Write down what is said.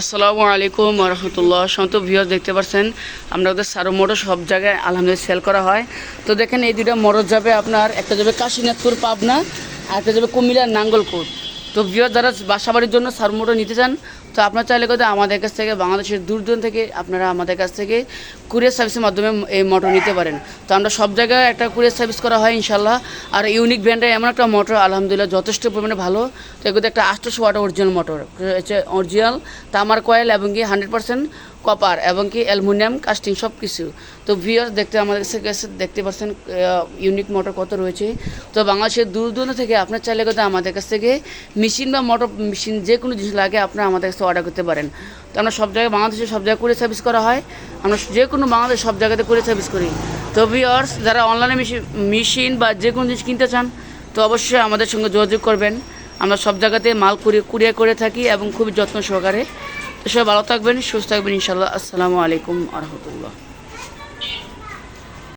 আসসালামু আলাইকুম রহমতুল্লাহ। সন্ত ভিউয়ার দেখতে পাচ্ছেন, আমরা ওদের সারো মোটর সব জায়গায় আলহামদুলিল্লাহ সেল করা হয়। তো দেখেন এই দুইটা মোটর যাবে আপনার, একটা যাবে কাশীনাথপুর পাবনা, আর একটা যাবে কুমিল্লার নাঙ্গলকোট। তো ভিউয়ার যারা বাসাবাড়ির জন্য সারমোটো নিতে চান, তো আপনার চাইলে কথা আমাদের কাছ থেকে, বাংলাদেশের দূর দূর থেকে আপনারা আমাদের কাছ থেকে কুরিয়ার সার্ভিসের মাধ্যমে এই মোটর নিতে পারেন। তো আমরা সব জায়গায় একটা কুরিয়ার সার্ভিস করা হয় ইনশাল্লাহ আর ইউনিক ব্র্যান্ডের এমন একটা মোটর আলহামদুলিল্লাহ যথেষ্ট পরিমাণে ভালো। তো এগুলো একটা আষ্টশো ওয়াট অরিজিনাল মোটর হচ্ছে অরিজিনাল তামার কয়েল এবং কি হান্ড্রেড পার্সেন্ট কপার এবং কি অ্যালুমিনিয়াম, কাস্টিং সব কিছু তো ভিওর দেখতে আমাদের কাছে দেখতে পাচ্ছেন ইউনিক মোটর কত রয়েছে। তো বাংলাদেশের দূর দূরান্ত থেকে আপনার চাইলে কথা আমাদের কাছ থেকে মেশিন বা মোটর মেশিন যে কোনো জিনিস লাগে আপনারা আমাদের কাছে অর্ডার করতে পারেন। তো আমরা সব জায়গায়, বাংলাদেশে সব জায়গায় করে সার্ভিস করা হয়। আমরা যে কোনো বাংলাদেশ সব জায়গাতে করে সার্ভিস করি। তো ভিওর্স যারা অনলাইনে মেশিন বা যে কোনো জিনিস কিনতে চান, তো অবশ্যই আমাদের সঙ্গে যোগাযোগ করবেন। আমরা সব জায়গাতে মাল কুড়িয়ে কুরিয়ার করে থাকি এবং খুবই যত্ন সহকারে। সবাই ভালো থাকবেন সুস্থ থাকবেন ইনশাল্লাহ আসসালামু আলাইকুম আ রহমতুল্লাহ